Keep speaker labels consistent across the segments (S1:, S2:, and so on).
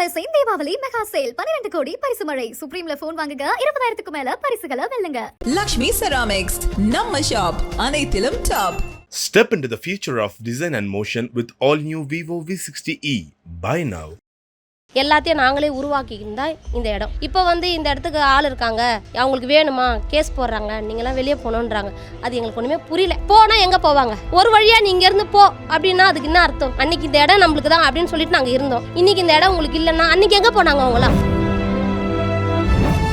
S1: பர்சைன் Deepavali mega sale பன்னிரண்டு கோடி பரிசு மழை சுப்ரீம்ல போன் வாங்குங்க இருபதாயிரத்துக்கு மேல பரிசுகளை வெல்லுங்க
S2: லக்ஷ்மி செராமிக்ஸ் நம்ம ஷாப் அனைத்திலும் top
S3: Step into the future of design and motion with all new Vivo V60e. Buy now.
S4: எல்லாத்தையும் நாங்களே உருவாக்கியிருந்தா இந்த இடம். இப்போ வந்து இந்த இடத்துக்கு ஆள் இருக்காங்க. அவங்களுக்கு வேணுமா? கேஸ் போடுறாங்க. நீங்களாம் வெளியே போகணுன்றாங்க. அது எங்களுக்கு ஒன்றுமே புரியல. போனால் எங்கே போவாங்க? ஒரு வழியாக நீங்கள் இருந்து போ அப்படின்னா அதுக்கு என்ன அர்த்தம்? அன்னைக்கு இந்த இடம் நம்மளுக்கு தான் அப்படின்னு சொல்லிட்டு நாங்கள் இருந்தோம். இன்னைக்கு இந்த இடம் உங்களுக்கு இல்லைன்னா அன்னைக்கு எங்கே போனாங்க அவங்களாம்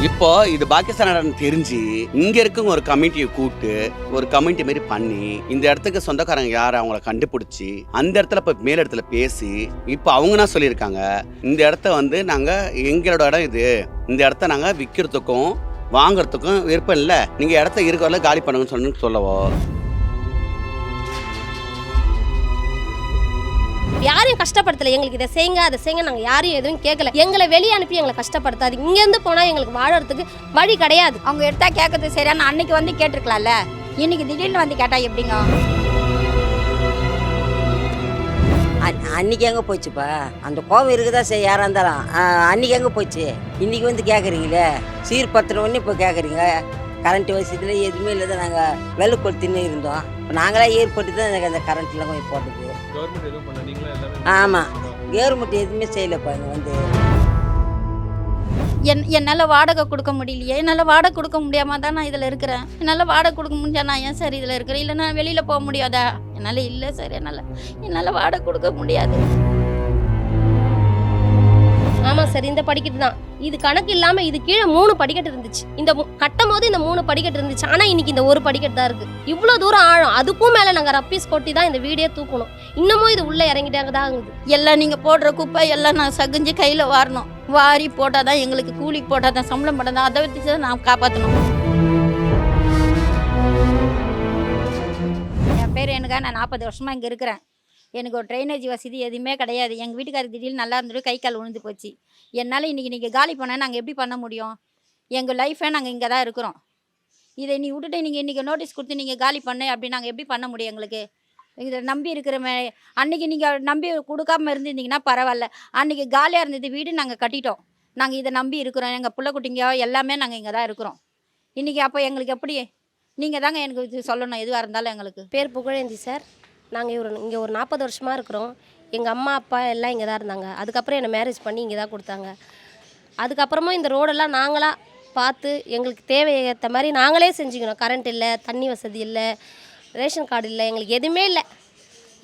S5: இப்போ இது பாகிஸ்தான் தெரிஞ்சு இங்க இருக்க ஒரு கமிட்டியை கூப்பிட்டு ஒரு கமிட்டி மாதிரி பண்ணி இந்த இடத்துக்கு சொந்தக்காரங்க யார் அவங்கள கண்டுபிடிச்சி அந்த இடத்துல இப்போ மேல் இடத்துல பேசி இப்போ அவங்க என்ன சொல்லியிருக்காங்க? இந்த இடத்த வந்து நாங்க எங்களோட இடம் இது. இந்த இடத்த நாங்க விற்கிறதுக்கும் வாங்குறதுக்கும் விருப்பம் இல்லை. நீங்க இடத்த இருக்கவரை காலி பண்ணுங்கன்னு சொன்னு சொல்லவோ?
S4: யாரையும் கஷ்டப்படுத்தல. எங்களுக்கு இதை செய்யுங்க அதை செய்யுங்க. நாங்கள் யாரையும் எதுவும் கேட்கல எங்களை வெளியே அனுப்பி எங்களை கஷ்டப்படுத்தாது இங்கேருந்து போனால் எங்களுக்கு வாழறதுக்கு வழி கிடையாது.
S6: அவங்க எடுத்தா கேட்கறது சரியான அன்னைக்கு வந்து கேட்டிருக்கலாம்ல. இன்னைக்கு திடீர்னு வந்து கேட்டா எப்படிங்க?
S7: அன்- அன்னைக்கு எங்கே போச்சுப்பா? அந்த கோவம் இருக்குதா சரி யாராக இருந்தாலும். அன்னைக்கு எங்கே போச்சு? இன்னைக்கு வந்து கேட்குறீங்களே சீர்படுத்தின உடனே இப்போ கேட்குறீங்க கரண்ட் வசதியில் எதுவுமே இல்லை தான் நாங்கள் வெள்ளை கொளுத்தின்னு இருந்தோம். இப்போ நாங்களே ஏற்பட்டு தான் எனக்கு அந்த கரண்ட்லாம் கொஞ்சம் போட்டது. ஆமாம் கவர்மெண்ட் எதுவுமே செய்யலப்பா இங்கே வந்து.
S6: என் என்னால் வாடகை கொடுக்க முடியலையே. என்னால் வாடகை கொடுக்க முடியாமல் தான் நான் இதில் இருக்கிறேன். என்னால் வாடகை கொடுக்க முடிஞ்சா நான் ஏன் சார் இதில் இருக்கிறேன்? இல்லை நான் வெளியில் போக முடியாதா? என்னால் இல்லை சார் என்னால் என்னால் வாடகை கொடுக்க முடியாது.
S4: ஆமாம் சார் இந்த படிக்கட்டு தான். இது கணக்கு இல்லாமல் இது கீழே மூணு படிக்கட்டு இருந்துச்சு. இந்த மு- கட்டும் போது இந்த மூணு படிக்கட்டு இருந்துச்சு. ஆனால் இன்னைக்கு இந்த ஒரு படிக்கட்டு தான் இருக்குது இவ்வளோ தூரம் ஆழம். அதுக்கும் மேலே நாங்கள் ரப்பீஸ் கொட்டி தான் இந்த வீடே தூக்கணும். இன்னமும் இது உள்ளே இறங்கிட்டாங்க தான் இருக்குது.
S6: எல்லாம் நீங்கள் போடுற குப்பை எல்லாம் நான் சகிஞ்சு கையில் வாரணும். வாரி போட்டால் தான் எங்களுக்கு கூலி போட்டால் தான் சம்பளம் போட்டால் தான். அதை வச்சு தான் நான் காப்பாற்றணும் என் பேர் எனக்கா நான் நாற்பது வருஷமாக இங்கே இருக்கிறேன். எனக்கு ஒரு ட்ரைனேஜ் வசதி எதுவுமே கிடையாது. எங்கள் வீட்டுக்காரர் திடீர்னு நல்லா இருந்துட்டு கை கால் உழுந்து போச்சு. என்னால் இன்றைக்கி நீங்கள் காலி பண்ணால் நாங்கள் எப்படி பண்ண முடியும்? எங்கள் லைஃபே நாங்கள் இங்கே தான் இருக்கிறோம். இதை நீ விட்டுட்டு நீங்கள் இன்றைக்கி நோட்டீஸ் கொடுத்து நீங்கள் காலி பண்ணு அப்படி நாங்கள் எப்படி பண்ண முடியும் எங்களுக்கு? இதை நம்பி இருக்கிற மே- அன்றைக்கி நீங்கள் நம்பி கொடுக்காம இருந்திருந்தீங்கன்னா பரவாயில்ல. அன்றைக்கி காலியாக இருந்தது வீடு நாங்கள் கட்டிட்டோம். நாங்கள் இதை நம்பி இருக்கிறோம். எங்கள் பிள்ளை குட்டிங்க எல்லாமே நாங்கள் இங்கே தான் இருக்கிறோம். இன்றைக்கி அப்போ எங்களுக்கு எப்படி? நீங்கள் தாங்க எனக்கு இது சொல்லணும் எதுவாக இருந்தாலும் எங்களுக்கு.
S4: பேர் புகழேந்தி சார். நாங்கள் ஒரு இங்கே ஒரு நாற்பது வருஷமாக இருக்கிறோம். எங்கள் அம்மா அப்பா எல்லாம் இங்கே தான் இருந்தாங்க. அதுக்கப்புறம் என்னை மேரேஜ் பண்ணி இங்கே தான் கொடுத்தாங்க. அதுக்கப்புறமும் இந்த ரோடெல்லாம் நாங்களாக பார்த்து எங்களுக்கு தேவையேற்ற மாதிரி நாங்களே செஞ்சுக்கணும். கரண்ட் இல்லை தண்ணி வசதி இல்லை ரேஷன் கார்டு இல்லை எங்களுக்கு எதுவுமே இல்லை.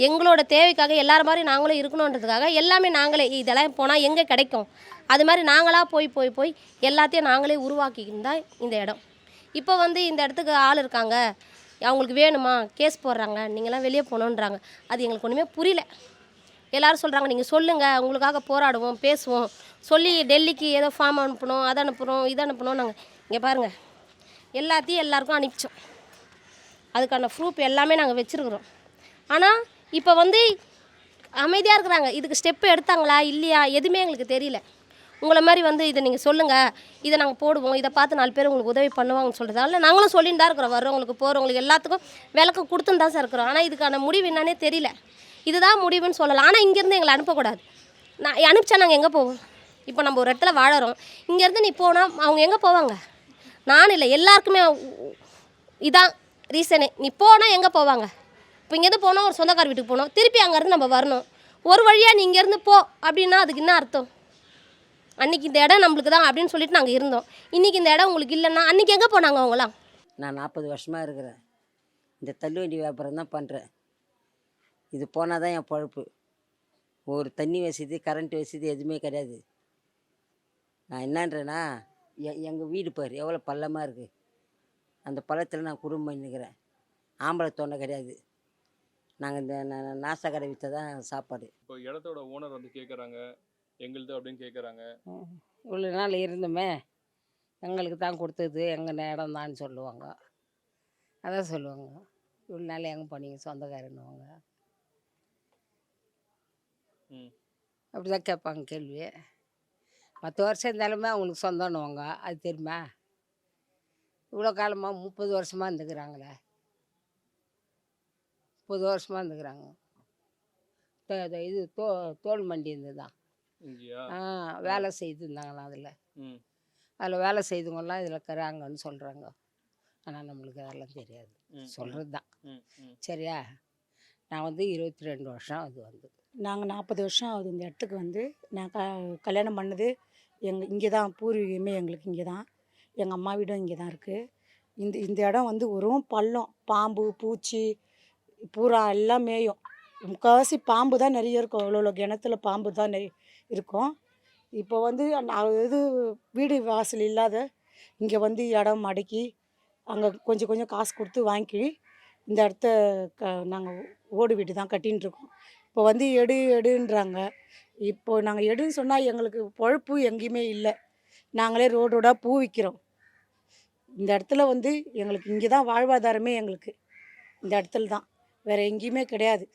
S4: எங்களோட தேவைக்காக எல்லாரும் மாதிரி நாங்களும் இருக்கணுன்றதுக்காக எல்லாமே நாங்களே இதெல்லாம் போனால் எங்கே கிடைக்கும்? அது மாதிரி நாங்களாக போய் போய் போய் எல்லாத்தையும் நாங்களே உருவாக்கியிருந்தா இந்த இடம். இப்போ வந்து இந்த இடத்துக்கு ஆள் இருக்காங்க. அவங்களுக்கு வேணுமா? கேஸ் போடுறாங்க. நீங்களாம் வெளியே போகணுன்றாங்க. அது எங்களுக்கு ஒன்றுமே புரியல. எல்லாரும் சொல்கிறாங்க நீங்கள் சொல்லுங்கள் உங்களுக்காக போராடுவோம் பேசுவோம். சொல்லி டெல்லிக்கு ஏதோ ஃபார்ம் அனுப்பணும் அதை அனுப்புகிறோம் இதை அனுப்பணும் நாங்கள் இங்கே பாருங்கள் எல்லாத்தையும் எல்லாருக்கும் அனுப்பிச்சோம். அதுக்கான ப்ரூஃப் எல்லாமே நாங்கள் வச்சுருக்குறோம். ஆனால் இப்போ வந்து அமைதியாக இருக்கிறாங்க. இதுக்கு ஸ்டெப்பு எடுத்தாங்களா? இல்லையா? எதுவுமே எங்களுக்கு தெரியல. உங்களை மாதிரி வந்து இதை நீங்கள் சொல்லுங்கள் இதை நாங்கள் போடுவோம். இதை பார்த்து நாலு பேர் உங்களுக்கு உதவி பண்ணுவாங்கன்னு சொல்கிறதால நாங்களும் சொல்லிட்டு தான் இருக்கிறோம். வர்றவங்களுக்கு போகிறவங்களுக்கு எல்லாத்துக்கும் விளக்கம் கொடுத்துன்னு தான் சார் இருக்கிறோம். ஆனால் இதுக்கான முடிவு என்னன்னே தெரியல. இதுதான் முடிவுன்னு சொல்லலாம். ஆனால் இங்கேருந்து எங்களை அனுப்பக்கூடாது. நான் அனுப்பிச்சா நாங்கள் எங்கே போவோம்? இப்போ நம்ம ஒரு இடத்துல வாழறோம். இங்கேருந்து நீ போனால் அவங்க எங்கே போவாங்க? நானும் இல்லை. எல்லாருக்குமே இதான் ரீசனே. நீ போனால் எங்கே போவாங்க? இப்போ இங்கேருந்து போனால் ஒரு சொந்தக்கார வீட்டுக்கு போகணும் திருப்பி அங்கேருந்து நம்ம வரணும். ஒரு வழியாக நீ இங்கேருந்து போ அப்படின்னா அதுக்கு என்ன அர்த்தம்? அன்னைக்கு இந்த இடம் நம்மளுக்கு தான் அப்படின்னு சொல்லிட்டு நாங்கள் இருந்தோம். இன்றைக்கி இந்த இடம் உங்களுக்கு இல்லைன்னா அன்றைக்கி எங்கே போனாங்க அவங்களாம்
S7: நான் நாற்பது வருஷமாக இருக்கிறேன். இந்த தள்ளுவண்டி வியாபாரம் தான் பண்ணுறேன் இது போனால் தான் என் பொழப்பு. ஒரு தண்ணி வசதி கரண்ட் வசதி எதுவுமே கிடையாது. நான் என்னன்றேன்னா எ எங்கள் வீடு பாரு எவ்வளோ பள்ளமாக இருக்குது அந்த பள்ளத்தில் நான் குடும்பம் பண்ணிக்கிறேன். ஆம்பளை தொண்டை கிடையாது. நாங்கள் இந்த நாசா கடை விற்று தான் சாப்பாடு.
S8: இப்போ இடத்தோட ஓனர் வந்து கேட்குறாங்க எங்களுது அப்படின்னு கேட்குறாங்க
S9: இவ்வளோ நாள் இருந்தோமே எங்களுக்கு தான் கொடுத்தது எங்கள் இடம் தான் சொல்லுவாங்க. அதான் சொல்லுவாங்க. இவ்வளோ நாள் எங்கே போனீங்க சொந்தக்காரன்னுவாங்க.
S8: ம்.
S9: அப்படி தான் கேட்பாங்க கேள்வி. பத்து வருஷம் இருந்தாலுமே அவங்களுக்கு சொந்தம்னுவாங்க அது தெரியுமா? இவ்வளோ காலமாக முப்பது வருஷமாக இருந்துக்கிறாங்களே. முப்பது வருஷமாக இருந்துக்கிறாங்க. இது தோ தோல் மண்டி இருந்து தான் வேலை செய்துருந்தாங்களாம் அதில்.
S8: ம்.
S9: அதில் வேலை செய்தவங்கலாம் இதில் இருக்கிறாங்கன்னு சொல்கிறாங்க ஆனால் நம்மளுக்கு அதெல்லாம் தெரியாது. சொல்கிறது தான். சரியா? நான் வந்து இருபத்தி ரெண்டு வருஷம் அது வந்து.
S10: நாங்கள் நாற்பது வருஷம் ஆகுது இந்த இடத்துக்கு வந்து. நான் க கல்யாணம் பண்ணது எங்கள் இங்கே தான். பூர்வீகமே எங்களுக்கு இங்கே தான். எங்கள் அம்மா வீடும் இங்கே தான் இருக்குது இந்த இந்த இடம் வந்து வெறும் பள்ளம் பாம்பு பூச்சி பூரா எல்லாம் மேயும். முக்கால்வாசி பாம்பு தான் நிறைய இருக்கும். அவ்வளோ கிணத்துல பாம்பு தான் நிறைய இருக்கும். இப்போ வந்து நான் இது வீடு வாசல் இல்லாத இங்கே வந்து இடம் மடக்கி அங்கே கொஞ்சம் கொஞ்சம் காசு கொடுத்து வாங்கி இந்த இடத்த க நாங்கள் ஓடு வீடு தான் கட்டின்னு இருக்கோம். இப்போ வந்து எடு எடுன்றாங்க. இப்போ நாங்கள் எடுன்னு சொன்னால் எங்களுக்கு பொழப்பு எங்கேயுமே இல்லை. நாங்களே ரோடு ரோடாக பூ விற்கிறோம் இந்த இடத்துல வந்து எங்களுக்கு இங்கே தான் வாழ்வாதாரமே எங்களுக்கு. இந்த இடத்துல தான். வேறு எங்கேயுமே கிடையாது.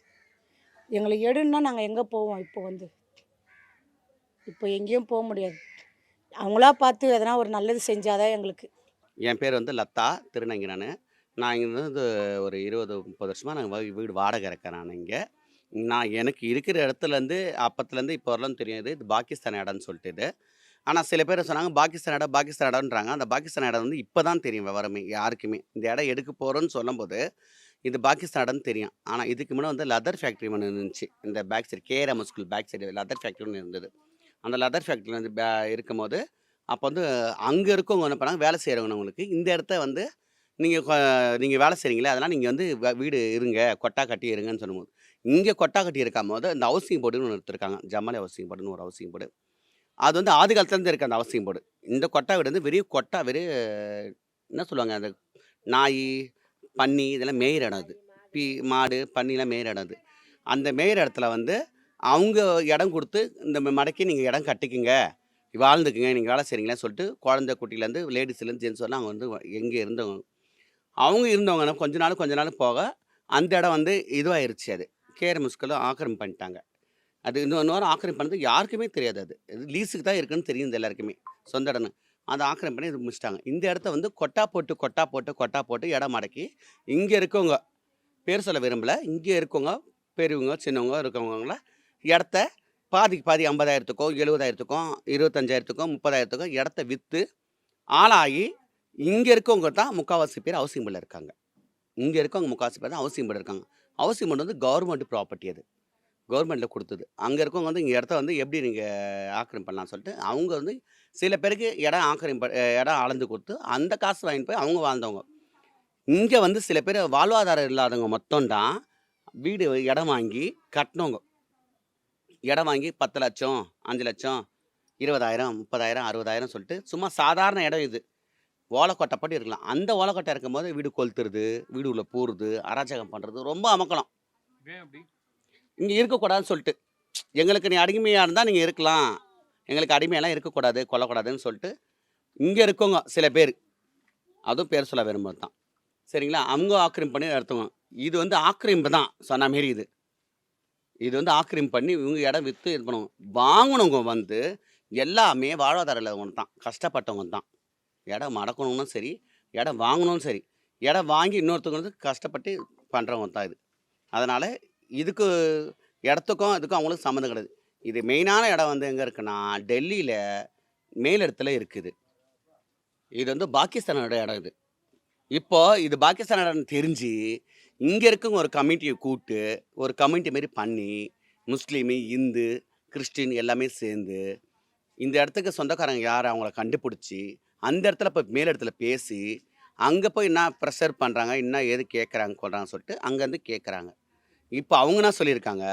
S10: எங்களுக்கு எடுன்னா நாங்கள் எங்கே போவோம் இப்போ வந்து? இப்போ எங்கேயும் போக முடியாது. அவங்களா பார்த்து எதனா ஒரு நல்லது செஞ்சாதான் எங்களுக்கு.
S5: என் பேர் வந்து லதா திருநங்கி நான். நான் இங்கே வந்து ஒரு இருபது முப்பது வருஷமாக நாங்கள் வீடு வாடகை இருக்கேன் நான் இங்கே. நான் எனக்கு இருக்கிற இடத்துலேருந்து அப்பத்துலேருந்து இப்போ வரலாம் தெரியாது இது பாகிஸ்தான் இடம்னு சொல்லிட்டு இது. ஆனால் சில பேர் சொன்னாங்க பாகிஸ்தான் இடம் பாகிஸ்தான் இடம்ன்றாங்க. அந்த பாகிஸ்தான் இடம் வந்து இப்போ தான் தெரியும் விவரமே யாருக்குமே. இந்த இடம் எடுக்க போகிறோன்னு சொல்லும்போது இது பாகிஸ்தான் இடம்னு தெரியும். ஆனால் இதுக்கு முன்னே வந்து லெதர் ஃபேக்ட்ரி ஒன்று இருந்துச்சு. இந்த back side KRM school back side leather factory ஒன்று இருந்தது. அந்த லெதர் ஃபேக்ட்ரி வந்து பே இருக்கும்போது அப்போ வந்து அங்கே இருக்கவங்க என்ன பண்ணாங்க வேலை செய்கிறவங்களுக்கு இந்த இடத்த வந்து நீங்கள் நீங்கள் வேலை செய்கிறீங்களே அதெல்லாம் நீங்கள் வந்து வீடு இருங்க கொட்டா கட்டி இருங்கன்னு சொல்லும்போது இங்கே கொட்டா கட்டி இருக்கும் போது இந்த ஹவுசிங் போர்டுன்னு ஒன்று எடுத்திருக்காங்க ஜமலை ஹவுசிங் போர்டுன்னு ஒரு ஹவுசிங் போர்டு அது வந்து ஆதி காலத்துலேருந்து இருக்குது அந்த ஹவுசிங் போர்டு இந்த கொட்டா வீடு வந்து வெறும் கொட்டா வெறும் என்ன சொல்லுவாங்க அந்த நாய் பன்னி இதெல்லாம் மேயிற இடம் அது. பி மாடு பன்னிலாம் மேயிற இடம் அது. அந்த மேயிற இடத்துல வந்து அவங்க இடம் கொடுத்து இந்த மடக்கி நீங்கள் இடம் கட்டிக்குங்க. வாழ்ந்துக்குங்க நீங்கள் வேலை செய்கிறீங்களேன்னு சொல்லிட்டு குழந்தை குட்டிலேருந்து லேடிஸ்லேருந்து ஜென்ஸ் வரலாம் அவங்க வந்து எங்கே இருந்தவங்க அவங்க இருந்தவங்கன்னா கொஞ்ச நாள் கொஞ்ச நாள் போக அந்த இடம் வந்து இதுவாகிருச்சு அது. கேஆர் முஸ்கலும் ஆக்கிரமிப்பு பண்ணிட்டாங்க. அது இன்னொன்று வாரம் ஆக்கிரமிப்பு பண்ணது யாருக்குமே தெரியாது அது. இது லீஸுக்கு தான் இருக்குன்னு தெரியும் இது எல்லாருக்குமே சொந்த இடம்னு. அதை ஆக்கிரமிப்பு பண்ணி இது முடிச்சிட்டாங்க. இந்த இடத்த வந்து கொட்டா போட்டு கொட்டா போட்டு கொட்டா போட்டு இடம் மடக்கி இங்கே இருக்கவங்க பேர் சொல்ல விரும்பல இங்கே இருக்கவங்க பெரியவங்க சின்னவங்க இருக்கவங்கள இடத்த பாதிக்கு பாதி ஐம்பதாயிரத்துக்கோ எழுபதாயிரத்துக்கோ இருபத்தஞ்சாயிரத்துக்கோ முப்பதாயிரத்துக்கோ இடத்த விற்று ஆளாகி இங்கே இருக்கவங்க தான் முக்கால்வாசி பேர் ஹவுசிங் போர்டில் இருக்காங்க. இங்கே இருக்கவங்க முக்கால்வாசி பேர் தான் ஹவுசிங் போர்டு இருக்காங்க. ஹவுசிங் வந்து கவர்மெண்ட் ப்ராப்பர்ட்டி அது. கவர்மெண்ட்டில் கொடுத்தது. அங்கே இருக்கவங்க வந்து இங்கே இடத்த வந்து எப்படி நீங்கள் ஆக்கிரமி பண்ணலாம் சொல்லிட்டு அவங்க வந்து சில பேருக்கு இடம் ஆக்கிரமி அஹ் இடம் அளந்து கொடுத்து அந்த காசு வாங்கிட்டு போய் அவங்க வாழ்ந்தவங்க. இங்கே வந்து சில பேர் வாழ்வாதாரம் இல்லாதவங்க மொத்தம் தான் வீடு இடம் வாங்கி கட்டினவங்க. இடம் வாங்கி பத்து லட்சம் அஞ்சு லட்சம் இருபதாயிரம் முப்பதாயிரம் அறுபதாயிரம் சொல்லிட்டு சும்மா சாதாரண இடம் இது. ஓலைக்கொட்டைப்பட்டு இருக்கலாம். அந்த ஓலைக்கொட்டை இருக்கும்போது வீடு கொளுத்துறது வீடு உள்ள பூருது அராஜகம் பண்ணுறது ரொம்ப அமக்கலாம். இங்கே இருக்கக்கூடாதுன்னு சொல்லிட்டு. எங்களுக்கு நீ அடிமையாக இருந்தால் நீங்கள் இருக்கலாம். எங்களுக்கு அடிமையெல்லாம் இருக்கக்கூடாது கொல்லக்கூடாதுன்னு சொல்லிட்டு இங்கே இருக்கவங்க சில பேர். அதுவும் பேர் சொல்ல விரும்புறது தான் சரிங்களா? அவங்க ஆக்கிரமிப்பு பண்ணி நடத்துவாங்க. இது வந்து ஆக்கிரமிப்பு தான் சொன்ன மாரி இது. இது வந்து ஆக்கிரமிப்பு பண்ணி இவங்க இடம் விற்று இது பண்ணுவாங்க. வாங்கினவங்க வந்து எல்லாமே வாழ்வாதாரம் இல்லாதவங்க தான் கஷ்டப்பட்டவங்க தான். இடம் மடக்கணும்னும் சரி இடம் வாங்கணும் சரி இடம் வாங்கி இன்னொருத்தவங்க வந்து கஷ்டப்பட்டு பண்ணுறவங்க தான் இது. அதனால் இதுக்கு இடத்துக்கும் இதுக்கும் அவங்களுக்கு சம்மந்தம் கிடையாது. இது மெயினான இடம் வந்து எங்கே இருக்குன்னா டெல்லியில் மேலிடத்துல இருக்குது. இது வந்து பாகிஸ்தானோட இடம் இது. இப்போ இது பாகிஸ்தான் இடம்னு தெரிஞ்சு இங்கே இருக்கவங்க ஒரு கமிட்டியை கூப்பிட்டு ஒரு கமிட்டி மாரி பண்ணி முஸ்லீமு இந்து கிறிஸ்டின் எல்லாமே சேர்ந்து இந்த இடத்துக்கு சொந்தக்காரங்க யார் அவங்கள கண்டுபிடிச்சி அந்த இடத்துல போய் மேலிடத்துல பேசி அங்கே போய் என்ன ப்ரெஷர் பண்ணுறாங்க என்ன ஏது கேட்குறாங்க கொள்றாங்கன்னு சொல்லிட்டு அங்கேருந்து கேட்குறாங்க இப்போ அவங்க என்ன சொல்லியிருக்காங்க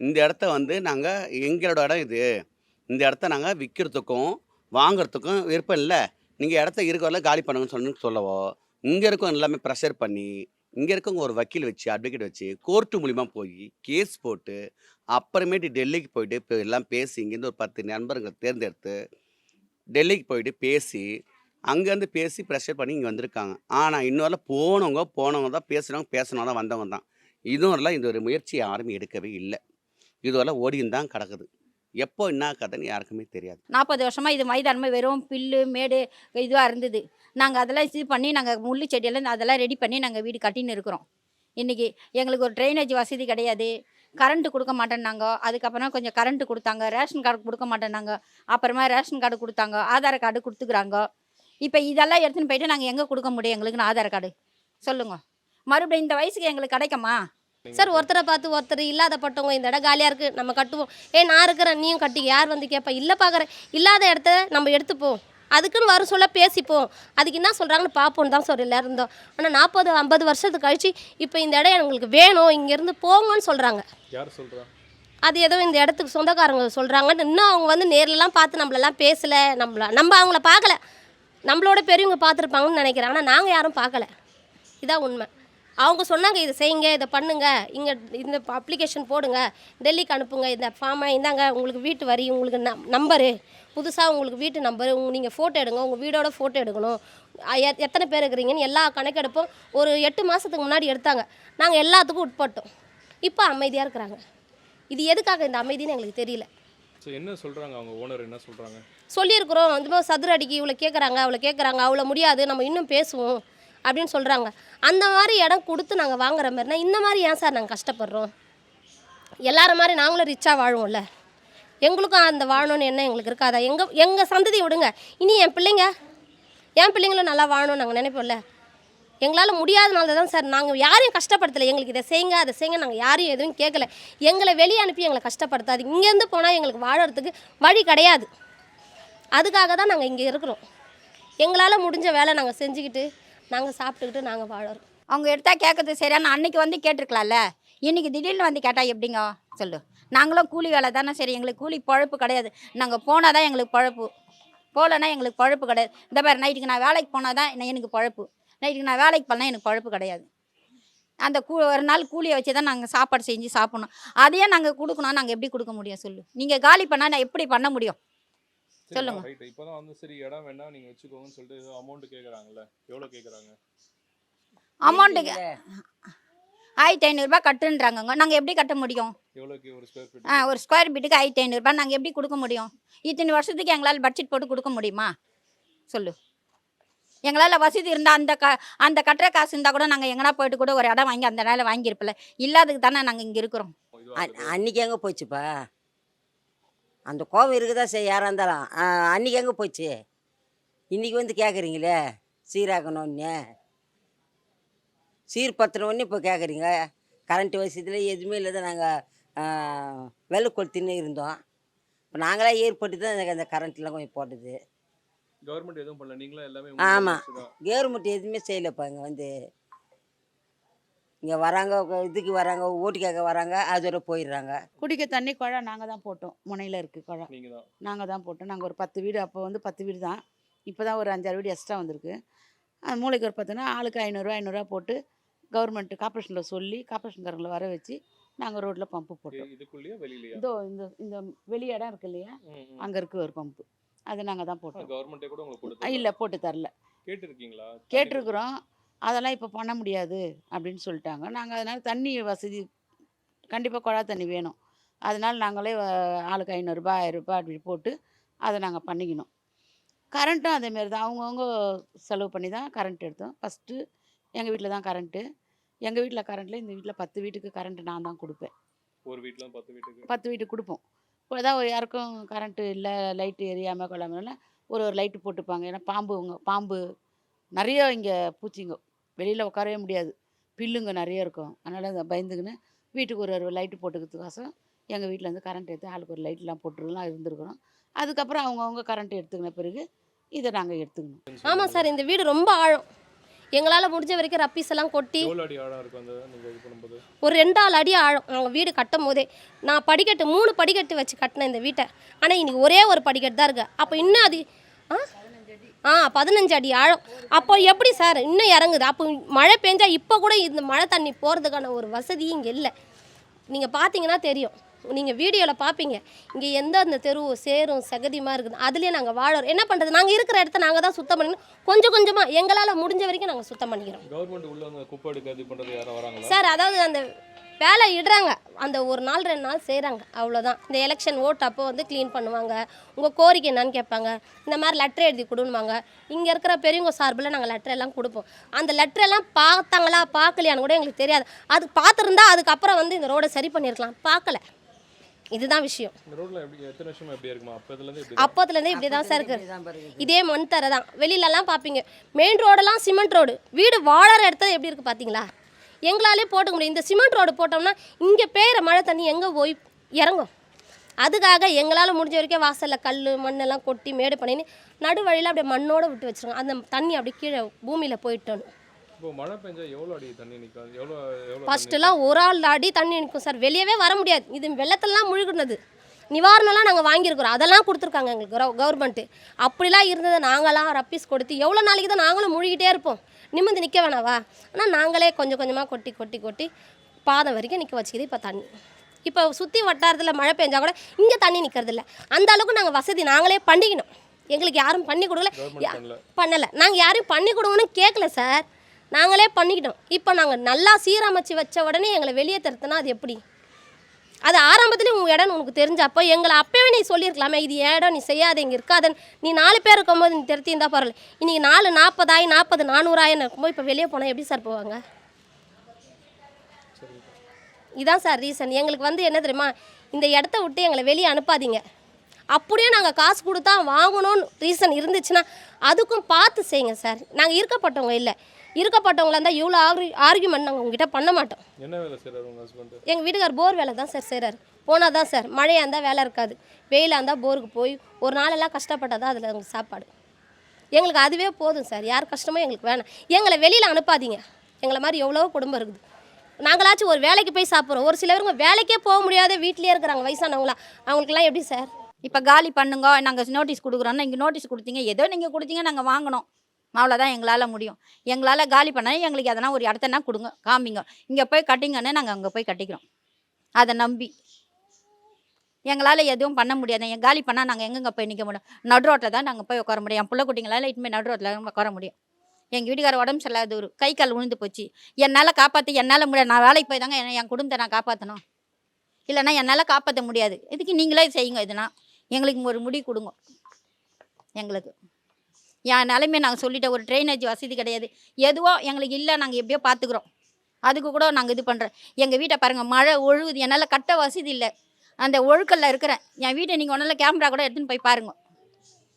S5: இந்த இடத்த வந்து நாங்கள் எங்களோட இடம் இது. இந்த இடத்த நாங்கள் விற்கிறதுக்கும் வாங்குறதுக்கும் விருப்பம் இல்லை. நீங்கள் இடத்த இருக்க காலி பண்ணுங்கன்னு சொன்னு சொல்லவோ இங்கே இருக்கும் எல்லாமே ப்ரெஷர் பண்ணி இங்கே இருக்கவங்க ஒரு வக்கீல் வச்சு அட்வொகேட் வச்சு கோர்ட்டு மூலிமா போய் கேஸ் போட்டு அப்புறமேட்டு டெல்லிக்கு போயிட்டு இப்போ எல்லாம் பேசி இங்கேருந்து ஒரு பத்து நண்பர்களை தேர்ந்தெடுத்து டெல்லிக்கு போயிட்டு பேசி அங்கேருந்து பேசி ப்ரெஷர் பண்ணி இங்கே வந்திருக்காங்க. ஆனால் இன்னொரு போனவங்க போனவங்க தான் பேசுகிறவங்க பேசுனவங்க தான் வந்தவங்க தான். இதுவரெல்லாம் இந்த ஒரு முயற்சி யாரும் எடுக்கவே இல்லை. இதுவரெல்லாம் ஓடியும் தான் கிடக்குது. எப்போ என்ன கதைன்னு யாருக்குமே தெரியாது.
S6: நாற்பது வருஷமாக இது மைதானமாக வெறும் பில்லு மேடு இதுவாக இருந்தது. நாங்கள் அதெல்லாம் இது பண்ணி நாங்கள் முள்ளு செடியெல்லாம் அதெல்லாம் ரெடி பண்ணி நாங்கள் வீடு கட்டின்னு இருக்கிறோம். இன்றைக்கி எங்களுக்கு ஒரு ட்ரைனேஜ் வசதி கிடையாது. கரண்ட்டு கொடுக்க மாட்டேன்னாங்க. அதுக்கப்புறம் கொஞ்சம் கரண்ட்டு கொடுத்தாங்க. ரேஷன் கார்டு கொடுக்க மாட்டேன்னாங்க. அப்புறமா ரேஷன் கார்டு கொடுத்தாங்க. ஆதார் கார்டு கொடுத்துக்குறாங்க. இப்போ இதெல்லாம் எடுத்துன்னு போயிட்டு நாங்கள் எங்கே கொடுக்க முடியும் எங்களுக்குன்னு ஆதார் கார்டு சொல்லுங்க. மறுபடியும் இந்த வயசுக்கு எங்களுக்கு கிடைக்குமா?
S4: சார் ஒருத்தரை பார்த்து ஒருத்தர் இல்லாதப்பட்டவங்க இந்த இடம் காலியாக இருக்குது நம்ம கட்டுவோம். ஏ நான் இருக்கிறேன் நீயும் கட்டி யார் வந்து கேட்பா இல்லை பார்க்குறேன் இல்லாத இடத்த நம்ம எடுத்துப்போம். அதுக்குன்னு வரும் சொல்ல பேசிப்போம். அதுக்கு என்ன சொல்கிறாங்கன்னு பார்ப்போம்னு தான் சொல்ல இருந்தோம். ஆனால் நாற்பது ஐம்பது வருஷத்துக்கு கழிச்சு இப்போ இந்த இடம் எங்களுக்கு வேணும் இங்கேருந்து போங்கன்னு சொல்கிறாங்க
S8: யார் சொல்றா?
S4: அது ஏதோ இந்த இடத்துக்கு சொந்தக்காரங்க சொல்கிறாங்கன்னு இன்னும் அவங்க வந்து நேர்லலாம் பார்த்து நம்மளெல்லாம் பேசலை. நம்மள நம்ம அவங்கள பார்க்கல. நம்மளோட பெரியவங்க பார்த்துருப்பாங்கன்னு நினைக்கிறேன். ஆனால் நாங்கள் யாரும் பார்க்கல. இதான் உண்மை. அவங்க சொன்னாங்க இதை செய்யுங்க இதை பண்ணுங்க. இங்கே இந்த அப்ளிகேஷன் போடுங்க. டெல்லிக்கு அனுப்புங்க. இந்த ஃபார்மை இந்தாங்க உங்களுக்கு வீட்டு வரி உங்களுக்கு ந நம்பரு புதுசாக உங்களுக்கு வீட்டு நம்பரு உங்க நீங்கள் ஃபோட்டோ எடுங்க உங்கள் வீடோட ஃபோட்டோ எடுக்கணும். எத்தனை பேர் இருக்கிறீங்கன்னு எல்லா கணக்கெடுப்பும் ஒரு எட்டு மாதத்துக்கு முன்னாடி எடுத்தாங்க. நாங்கள் எல்லாத்துக்கும் உட்பட்டோம். இப்போ அமைதியாக இருக்கிறாங்க. இது எதுக்காக இந்த அமைதின்னு எங்களுக்கு தெரியல.
S8: ஸோ என்ன சொல்றாங்க அவங்க? ஓனர் என்ன சொல்றாங்க?
S4: சொல்லியிருக்கிறோம். இந்த மாதிரி சதுர அடிக்கு இவ்வளோ கேட்குறாங்க அவ்வளோ கேட்குறாங்க அவ்வளோ முடியாது. நம்ம இன்னும் பேசுவோம். அப்படின்னு சொல்கிறாங்க அந்த மாதிரி இடம் கொடுத்து நாங்கள் வாங்குற மாதிரினா இந்த மாதிரி ஏன் சார் நாங்கள் கஷ்டப்படுறோம்? எல்லாரும் மாதிரி நாங்களும் ரிச்சாக வாழுவோம்ல. எங்களுக்கும் அந்த வாழணும்னு என்ன எங்களுக்கு இருக்காதா? எங்கள் எங்கள் சந்ததி விடுங்க. இனி என் பிள்ளைங்க என் பிள்ளைங்களும் நல்லா வாழணும்னு நாங்கள் நினைப்போம்ல. எங்களால் முடியாதனால தான் சார் நாங்கள் யாரையும் கஷ்டப்படுத்தலை. எங்களுக்கு இதை செய்யுங்க அதை செய்யுங்க. நாங்கள் யாரையும் எதுவும் கேட்கல எங்களை வெளியே அனுப்பி எங்களை கஷ்டப்படுத்தாது இங்கேருந்து போனால் எங்களுக்கு வாழறதுக்கு வழி கிடையாது. அதுக்காக தான் நாங்கள் இங்கே இருக்கிறோம். எங்களால் முடிஞ்ச வேலை நாங்கள் செஞ்சுக்கிட்டு நாங்கள் சாப்பிட்டுக்கிட்டு நாங்கள் வாழறோம்.
S6: அவங்க எடுத்தால் கேட்கறது சரியான அன்னைக்கு வந்து கேட்டிருக்கலாம்ல. இன்றைக்கி திடீர்னு வந்து கேட்டால் எப்படிங்க? சொல்லு. நாங்களும் கூலி வேலை தானே சரி எங்களுக்கு கூலி பழப்பு கிடையாது. நாங்கள் போனால் தான் எங்களுக்கு பழப்பு. போகலன்னா எங்களுக்கு பழப்பு கிடையாது. இந்த மாதிரி நைட்டுக்கு நான் வேலைக்கு போனால் தான் என்ன- எனக்கு பழப்பு. நைட்டுக்கு நான் வேலைக்கு போனால் எனக்கு பழப்பு கிடையாது. அந்த கூ ஒரு நாள் கூலியை வச்சு தான் நாங்கள் சாப்பாடு செஞ்சு சாப்பிட்ணும். அதையே நாங்கள் கொடுக்கணும் நாங்கள் எப்படி கொடுக்க முடியும்? சொல்லு. நீங்கள் காலி பண்ணால் நான் எப்படி பண்ண முடியும்? சொல்லுங்க.
S8: ரைட் இப்போதான் வந்து சரி இடம் வேணா நீங்க வச்சுக்கோங்கன்னு சொல்லிட்டு அமௌண்ட் கேக்குறாங்கல்ல. எவ்வளவு கேக்குறாங்க?
S6: அமௌண்ட்டுக்கு ஆயிரத்தி ஐநூறுரூபா கட்டுன்றாங்கங்க. நாங்கள் எப்படி கட்ட முடியும்?
S8: எவ்வளோக்கு ஒரு ஸ்கொயர் ஃபீட்
S6: ஆ ஒரு ஸ்கொயர் ஃபீட்டுக்கு ஆயிரத்தி ஐநூறுரூபா நாங்கள் எப்படி கொடுக்க முடியும்? இத்தனை வருஷத்துக்கு எங்களால் பட்ஜெட் போட்டு கொடுக்க முடியுமா? சொல்லு. எங்களால் வசதி இருந்தால் அந்த க அந்த கட்டுற காசு இருந்தால் கூட நாங்கள் எங்கனா போயிட்டு கூட ஒரு இடம் வாங்கி அந்த நேரம் வாங்கியிருப்பில்ல இல்லாததுக்கு தானே நாங்கள் இங்கே இருக்கிறோம்.
S7: அன்- அன்னைக்கு எங்கே போச்சுப்பா? அந்த கோபம் இருக்குதா சரி யாராக இருந்தாலும். ஆ, அன்னைக்கு எங்கே போச்சு? இன்னைக்கு வந்து கேட்குறீங்களே சீராக்கணும்னு சீர்படுத்தணுன்னு இப்போ கேட்குறீங்க கரண்ட் வசதியில் எதுவுமே இல்லை தான் நாங்கள் வெள்ளை கொளுத்தின்னு இருந்தோம். இப்போ நாங்களாம் ஏற்பட்டு தான் எனக்கு அந்த கரண்ட்லாம் கொஞ்சம் போட்டது.
S8: கவர்மெண்ட் எதுவும் பண்ணல. நீங்களும் எல்லாமே
S7: ஆமா.
S8: உங்க தான்.
S7: கவர்மெண்ட் எதுவுமே செய்யலைப்பா இங்கே வந்து. இங்கே வராங்க இதுக்கு வராங்க ஓட்டு கேட்க வராங்க அதோட போயிடுறாங்க.
S11: குடிக்க தண்ணி குழா நாங்கள் தான் போட்டோம். முனையில் இருக்குது குழா.
S8: நீங்க தான்.
S11: நாங்கள் தான் போட்டோம். நாங்கள் ஒரு பத்து வீடு அப்போ வந்து பத்து வீடு தான். இப்போ தான் ஒரு அஞ்சாறு வீடு எக்ஸ்ட்ரா வந்திருக்கு. அந்த மூளைக்கு ஒரு பத்துனா ஆளுக்கு ஐநூறுரூவா ஐநூறுரூவா போட்டு கவர்மெண்ட் கார்பரேஷனில் சொல்லி கார்பரேஷன்காரங்களை வர வச்சு நாங்கள் ரோட்டில் பம்பு போட்டோம்.
S8: இதுக்குள்ளேயா வெளியிலயா?
S11: இதோ இந்த இந்த வெளி இடம் இருக்கு இல்லையா? அங்கே இருக்குது ஒரு பம்பு அதை நாங்கள் தான் போட்டோம்.
S8: கவர்மெண்டே கூட உங்களுக்கு கொடுத்து
S11: இல்லை போட்டு தரல.
S8: கேட்டிருக்கீங்களா?
S11: கேட்டிருக்கிறோம். அதெல்லாம் இப்போ பண்ண முடியாது அப்படின்னு சொல்லிட்டாங்க. நாங்கள் அதனால் தண்ணி வசதி கண்டிப்பாக குழா தண்ணி வேணும். அதனால் நாங்களே ஆளுக்கு ஐநூறுரூபா ஆயிரரூபா அப்படி போட்டு அதை நாங்கள் பண்ணிக்கணும். கரண்ட்டும் அதேமாரி தான். அவங்கவுங்க செலவு பண்ணி தான் கரண்ட் எடுத்தோம். ஃபஸ்ட்டு எங்கள் வீட்டில் தான் கரண்ட்டு எங்கள் வீட்டில் கரண்ட்டில் இந்த வீட்டில் பத்து வீட்டுக்கு கரண்ட்டு நான் தான் கொடுப்பேன்.
S8: ஒரு இருந்து பத்து வீட்டுக்கு?
S11: பத்து வீட்டுக்கு கொடுப்போம். இப்போ ஏதாவது யாருக்கும் கரண்ட்டு இல்லை லைட்டு எரியாமல் கொள்ளாமல் ஒரு ஒரு லைட்டு போட்டுப்பாங்க. ஏன்னா பாம்புங்க பாம்பு நிறைய இங்கே பூச்சிங்க. வெளியில் உட்காரவே முடியாது. பில்லுங்க நிறைய இருக்கும். அதனால் அதை பயந்துக்கின்னு வீட்டுக்கு ஒரு ஒரு லைட்டு போட்டுக்கிறதுக்கோசம் எங்கள் வீட்டில் இருந்து கரண்ட் எடுத்து ஆளுக்கு ஒரு லைட்லாம் போட்டுருலாம் இருந்திருக்கிறோம் அதுக்கப்புறம் அவங்கவுங்க கரண்ட் எடுத்துக்கின பிறகு இதை நாங்கள் எடுத்துக்கணும்.
S4: ஆமாம் சார் இந்த வீடு ரொம்ப ஆழம். எங்களால் முடிஞ்ச வரைக்கும் ரப்பீஸ் எல்லாம் கொட்டி
S8: எவ்வளோ அடி ஆழம் இருக்கும் அந்த நீங்க இது பண்ணும்போது?
S4: ஒரு ரெண்டாள் அடி ஆழம். நாங்கள் வீடு கட்டும் போதே நான் படிக்கட்டு மூணு படிக்கட்டு வச்சு கட்டினேன் இந்த வீட்டை. ஆனால் இன்னைக்கு ஒரே ஒரு படிக்கட்டு தான் இருக்கு. அப்போ இன்னும் அது ஆ? ஆ பதினஞ்சு அடி ஆழம். அப்போ எப்படி சார்? இன்னும் இறங்குது? அப்போ மழை பெஞ்சா இப்போ கூட இந்த மழை தண்ணி போகிறதுக்கான ஒரு வசதி இங்கே இல்லை. நீங்கள் பார்த்தீங்கன்னா தெரியும். நீங்கள் வீடியோவில் பார்ப்பீங்க இங்கே எந்த அந்த தெரு சேரும் சகதியுமா இருக்குது. அதுலேயே நாங்கள் வாழறோம். என்ன பண்ணுறது நாங்கள் இருக்கிற இடத்த நாங்கள் தான் சுத்தம் பண்ணணும் கொஞ்சம் கொஞ்சமாக எங்களால் முடிஞ்ச வரைக்கும் நாங்கள் சுத்தம் பண்ணிக்கிறோம். சார் அதாவது அந்த வேலை இடுறாங்க. அந்த ஒரு நாள் ரெண்டு நாள் செய்கிறாங்க அவ்வளோதான் இந்த எலெக்ஷன் ஓட் அப்போ வந்து க்ளீன் பண்ணுவாங்க. உங்கள் கோரிக்கை என்னன்னு கேட்பாங்க. இந்த மாதிரி லெட்டர் எழுதி கொடுன்னுவாங்க. இங்கே இருக்கிற பெரியவங்க சார்பில் நாங்கள் லெட்டர் எல்லாம் கொடுப்போம். அந்த letter எல்லாம் பார்த்தாங்களா பார்க்கலையான்னு கூட எங்களுக்கு தெரியாது. அது பார்த்துருந்தா அதுக்கப்புறம் வந்து இந்த ரோடை சரி பண்ணியிருக்கலாம் பார்க்கல. இதுதான் விஷயம்.
S8: இந்த ரோட்ல எப்படி எத்தனை வருஷமா எப்படி இருக்குமா? அப்போதுலேருந்து
S4: இப்படி தான். சார் இருக்குது இதே மண் தரை தான். வெளியிலலாம் பார்ப்பீங்க. மெயின் ரோடெல்லாம் சிமெண்ட் ரோடு வீடு வாழற இடத்துல எப்படி இருக்குது பார்த்தீங்களா எங்களாலே போட்டுக்க முடியும். இந்த சிமெண்ட் ரோடு போட்டோம்னா இங்கே பெய்கிற மழை தண்ணி எங்கே போய் இறங்கும்? அதுக்காக எங்களால் முடிஞ்ச வரைக்கும் வாசலில் கல் மண்ணெல்லாம் கொட்டி மேடு பண்ணின்னு நடு வழியில் அப்படியே மண்ணோட விட்டு வச்சிருக்கோம். அந்த தண்ணி அப்படியே கீழே பூமியில் போயிட்டோன்னு. ஃபஸ்ட்டுலாம் ஒரு ஆள் அடி தண்ணி நிற்கும் சார். வெளியவே வர முடியாது. இது வெள்ளத்திலலாம் முழுகினது. நிவாரணம்லாம் நாங்கள் வாங்கியிருக்கிறோம். அதெல்லாம் கொடுத்துருக்காங்க எங்களுக்கு கவ கவர்மெண்ட்டு அப்படிலாம் இருந்ததை நாங்களாம் ரப்பீஸ் கொடுத்து எவ்வளோ நாளைக்கு தான் நாங்களும் முழுகிட்டே இருப்போம். நிமிர்ந்து நிற்க வேணாவா? ஆனால் நாங்களே கொஞ்சம் கொஞ்சமாக கொட்டி கொட்டி கொட்டி பாதம் வரைக்கும் நிற்க வச்சுக்கிது இப்போ தண்ணி. இப்போ சுற்றி வட்டாரத்தில் மழை பெஞ்சா கூட இங்கே தண்ணி நிற்கிறதில்ல அந்த அளவுக்கு நாங்கள் வசதி நாங்களே பண்ணிக்கணும். எங்களுக்கு யாரும் பண்ணி கொடுக்கல.
S8: பண்ணலை.
S4: நாங்கள் யாரையும் பண்ணி கொடுங்கன்னு கேட்கல சார். நாங்களே பண்ணிக்கிட்டோம். இப்போ நாங்கள் நல்லா சீரமைச்சு வச்ச உடனே எங்களை வெளியே தருத்துனா அது எப்படி? அது ஆரம்பத்துலேயும் உங்கள் இடம் உனக்கு தெரிஞ்சப்போ எங்களை அப்போவே நீ சொல்லியிருக்கலாமே இது இடம் நீ செய்யாத இங்கே இருக்காதன் நீ நாலு பேர் இருக்கும்போது நீ திருத்தி இருந்தால் பரவாயில்ல. இன்றைக்கி நாலு நாற்பதாயி நாற்பது நானூறாயிரம் இருக்கும்போது இப்போ வெளியே போனால் எப்படி சார் போவாங்க? இதான் சார் ரீசன் எங்களுக்கு வந்து என்ன தெரியுமா இந்த இடத்த விட்டு எங்களை வெளியே அனுப்பாதீங்க. அப்படியே நாங்கள் காசு கொடுத்தா வாங்கணும்னு ரீசன் இருந்துச்சுன்னா அதுக்கும் பார்த்து செய்யுங்க சார். நாங்கள் இருக்கப்பட்டவங்க இல்லை. இருக்கப்பட்டவங்களா இருந்தால் இவ்வளோ ஆர்கு ஆர்குமெண்ட் நாங்கள் உங்ககிட்ட பண்ண மாட்டோம்.
S8: என்ன வேலை செய்கிறாரு உங்கள் ஹஸ்பண்ட்
S4: எங்கள் வீட்டுக்கார் போர் வேலை தான் சார் செய்கிறாரு போனால் தான் சார் மழையாக இருந்தால் வேலை இருக்காது. வெயிலாக இருந்தால் போருக்கு போய் ஒரு நாளெல்லாம் கஷ்டப்பட்டால் தான் அதில் எங்களுக்கு சாப்பாடு. எங்களுக்கு அதுவே போதும் சார் யார் கஷ்டமும் எங்களுக்கு வேணாம். எங்களை வெளியில் அனுப்பாதீங்க. எங்களை மாதிரி எவ்வளோ குடும்பம் இருக்குது. நாங்களாச்சும் ஒரு வேலைக்கு போய் சாப்பிட்றோம். ஒரு சிலவங்க வேலைக்கே போக முடியாத வீட்லேயே இருக்கிறாங்க வயசானவங்களா. அவங்களுக்குலாம் எப்படி சார்
S6: இப்போ காலி பண்ணுங்க. நாங்கள் நோட்டீஸ் கொடுக்குறோன்னா இங்கே நோட்டீஸ் கொடுத்தீங்க. ஏதோ நீங்கள் கொடுத்தீங்க நாங்கள் வாங்கினோம் அவ்வளோதான் எங்களால் முடியும். எங்களால் காலி பண்ணால் எங்களுக்கு எதனா ஒரு இடத்தனா கொடுங்க. காமிங்க. இங்கே போய் கட்டிங்கன்னு நாங்கள் அங்கே போய் கட்டிக்கிறோம். அதை நம்பி. எங்களால் எதுவும் பண்ண முடியாது. என் காலி பண்ணால் நாங்கள் எங்கெங்கே போய் நிற்க முடியும்? நடு ரோட்டில் தான் நாங்கள் போய் உட்கார முடியும். என் பிள்ளை குட்டிங்களால் இட்டுமே நடு ரோட்டில் உட்கார முடியும். எங்கள் வீட்டுக்கார உடம்பு சரியில்லாத ஒரு கை கால் உழுந்து போச்சு. என்னால் காப்பாற்றி என்னால் முடியாது. நான் வேலைக்கு போய் தாங்க என் என் குடும்பத்தை நான் காப்பாற்றணும் இல்லைன்னா என்னால் காப்பாற்ற முடியாது. இதுக்கு நீங்களே செய்யுங்க இதுனா எங்களுக்கு ஒரு முடி கொடுங்க. எங்களுக்கு. என் நிலைமையை நாங்கள் சொல்லிட்டோம் ஒரு ட்ரைனேஜ் வசதி கிடையாது. எதுவோ எங்களுக்கு இல்லை நாங்கள் எப்படியோ பார்த்துக்குறோம் அதுக்கு கூட நாங்கள் இது பண்ணுறோம் எங்கள் வீட்டை பாருங்கள் மழை ஒழுகுது. என்னால் கட்ட வசதி இல்லை. அந்த ஒழுக்கல்ல இருக்கிறேன். என் வீட்டை நீங்கள் ஒன்றால் கேமரா கூட எடுத்துன்னு போய் பாருங்க.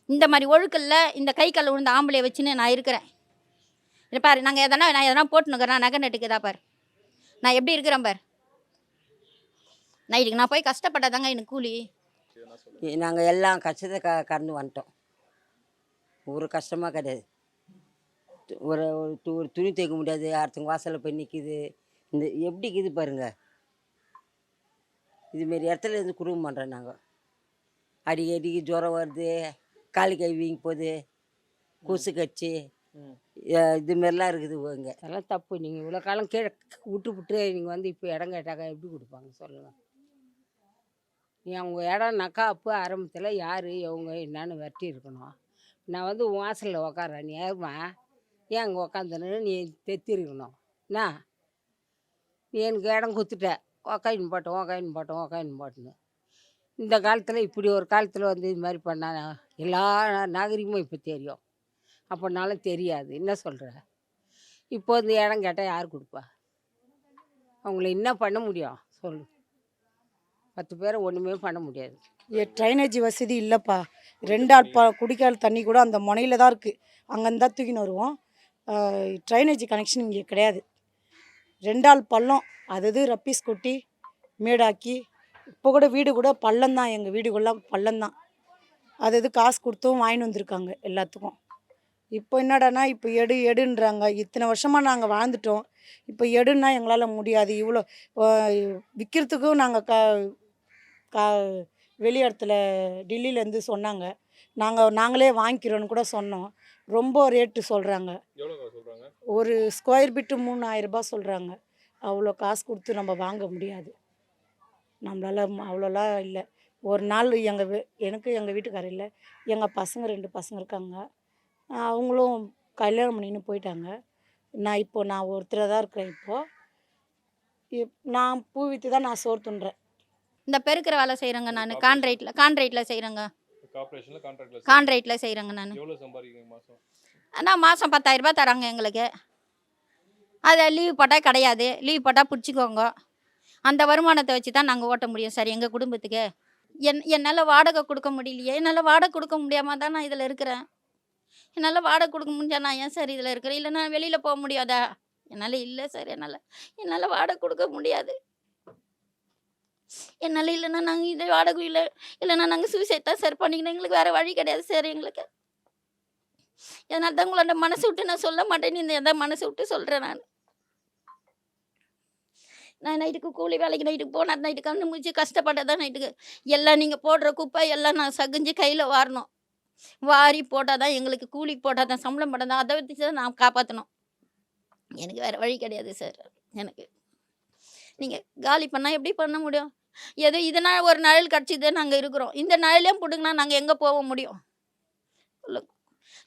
S6: இந்த மாதிரி ஒழுக்கல்ல இந்த கை கால் விழுந்த ஆம்பளை வச்சுன்னு நான் இருக்கிறேன். இல்லை பாரு நாங்கள் எதனா நான் எதனா போட்டுனுக்கிறேன் நகை நட்டுக்குதா பாரு. நான் எப்படி இருக்கிறேன் பாரு. நைட்டுக்கு நான் போய் கஷ்டப்பட்டாதாங்க எனக்கு கூலி.
S7: நாங்கள் எல்லாம் கஷ்டத்தை க கடந்து வந்துட்டோம். ஒரு கஷ்டமாக கிடையாது. ஒரு ஒரு துணி தைக்க முடியாது. அடுத்தவங்க வாசலில் போய் நிற்கிது இந்த எப்படி இருக்குது பாருங்க. இதுமாரி இடத்துல இருந்து குடும்பம் பண்ணுறோம் நாங்கள் அடிக்கடிக்கு ஜுரம் வருது. காலு கை வீங்கி போகுது. கொசு கட்சி இதுமாரிலாம் இருக்குது இங்கே.
S9: அதெல்லாம் தப்பு. நீங்கள் இவ்வளோ காலம் கீழே விட்டு விட்டு நீங்கள் வந்து இப்போ இடம் கேட்டாக்கா எப்படி கொடுப்பாங்க? சொல்லுங்கள் நீ அவங்க இடம்னாக்கா அப்போ ஆரம்பத்தில் யார் இவங்க என்னன்னு வெட்டி இருக்கணும். நான் வந்து உன் வாசலில் உக்காறேன் நீ ஏமா ஏன் அங்கே உக்காந்துன்னு நீ தெத்திருக்கணும். என்ன? நீ எனக்கு இடம் கொடுத்துட்ட. உக்காயின் போட்டோம் உக்காயின் போட்டோம் உக்காயின் போட்டுன்னு. இந்த காலத்தில் இப்படி ஒரு காலத்தில் வந்து இது மாதிரி பண்ணா எல்லா நாகரிகமும் இப்போ தெரியும். அப்போனாலும் தெரியாது. என்ன சொல்கிற இப்போ வந்து இடம் கேட்டால் யார் கொடுப்பா? அவங்கள என்ன பண்ண முடியும்? சொல்லு. பத்து பேரை ஒன்றுமே பண்ண முடியாது.
S10: ட்ரைனேஜ் வசதி இல்லைப்பா. ரெண்டு ஆள் ப குடிக்கால் தண்ணி கூட அந்த முனையில் தான் இருக்குது அங்கேருந்து தான் தூக்கின்னு வருவோம். ட்ரைனேஜ் கனெக்ஷன் இங்கே கிடையாது. ரெண்டாள் பள்ளம் அது ரப்பீஸ் கொட்டி மேடாக்கி. இப்போ கூட வீடு கூட பள்ளம் தான். எங்கள் வீடுகள்லாம் பள்ளம் தான். அது இது காசு கொடுத்தும் வாங்கின்னு வந்திருக்காங்க எல்லாத்துக்கும். இப்போ என்னடான்னா இப்போ எடு எடுன்றாங்க. இத்தனை வருஷமாக நாங்கள் வாழ்ந்துட்டோம். இப்போ எடுன்னா எங்களால் முடியாது. இவ்வளோ விற்கிறதுக்கும் நாங்கள் க கா வெளி இடத்துல டெல்லியிலேருந்து சொன்னாங்க. நாங்கள் நாங்களே வாங்கிக்கிறோன்னு கூட சொன்னோம். ரொம்ப ரேட்டு சொல்கிறாங்க ஒரு ஸ்கொயர் பிட்டு மூணாயிரரூபா சொல்கிறாங்க அவ்வளோ காசு கொடுத்து நம்ம வாங்க முடியாது. நம்மளால அவ்வளோலாம் இல்லை. ஒரு நாள் எங்கள் எனக்கு எங்கள் வீட்டுக்காரர் இல்லை. எங்கள் பசங்க ரெண்டு பசங்க இருக்காங்க. அவங்களும் கல்யாணம் பண்ணின்னு போயிட்டாங்க. நான் இப்போ நான் ஒருத்தராக தான் இருக்கிறேன் இப்போது இப்- நான் பூ விற்று தான் நான் சோறு துண்டுறேன்.
S6: இந்த பெருக்கிற வேலை செய்கிறேங்க நான். கான்ட்ராக்டில் கான்ட்ராக்டில் செய்கிறேங்க
S8: கான்ட்ராக்ட்ல
S6: செய்கிறேங்க நான். ஆனால் மாதம் பத்தாயிரரூபா தராங்க எங்களுக்கு. அதை லீவ் போட்டால் கிடையாது. லீவ் போட்டால் பிடிச்சிக்கோங்க. அந்த வருமானத்தை வச்சு தான் நாங்கள் ஓட்ட முடியும் சார் எங்கள் குடும்பத்துக்கு. என் என்னால் வாடகை கொடுக்க முடியலையே. என்னால் வாடகை கொடுக்க முடியாமல் தான் நான் இதில் இருக்கிறேன். என்னால் வாடகை கொடுக்க முடிஞ்சா நான் ஏன் சார் இதில் இருக்கிறேன்? இல்லை நான் வெளியில் போக முடியாதா? என்னால் இல்லை சார் என்னால். என்னால் வாடகை கொடுக்க முடியாது. என்னால் இல்லைன்னா நாங்கள் இது வாடகை இல்லை இல்லைன்னா நாங்கள் சூசைட் தான் சார் பண்ணிக்கணும். எங்களுக்கு வேறு வழி கிடையாது சார் எங்களுக்கு. அதனால தான் உங்களோட மனசு விட்டு நான் சொல்ல மாட்டேன்னு இந்த எதாவது மனசு விட்டு சொல்கிறேன் நான். நான் நைட்டுக்கு கூலி வேலைக்கு நைட்டுக்கு போனால் நைட்டு கண்ணு முடிச்சு கஷ்டப்பட்டதான் நைட்டுக்கு எல்லாம் நீங்கள் போடுற குப்பை எல்லாம் நான் சகிஞ்சு கையில் வாரணும். வாரி போட்டால் தான் எங்களுக்கு கூலிக்கு போட்டால் தான் சம்பளம் போட்டால் தான் அதை வச்சு தான் நான் காப்பாற்றணும் எனக்கு வேறு வழி கிடையாது சார் எனக்கு நீங்கள் காலி பண்ணால் எப்படி பண்ண முடியும்? ஏதோ இதனால் ஒரு நிழல் கிடச்சிது நாங்கள் இருக்கிறோம். இந்த நிழலையும் போட்டுங்கன்னா நாங்கள் எங்கே போக முடியும்?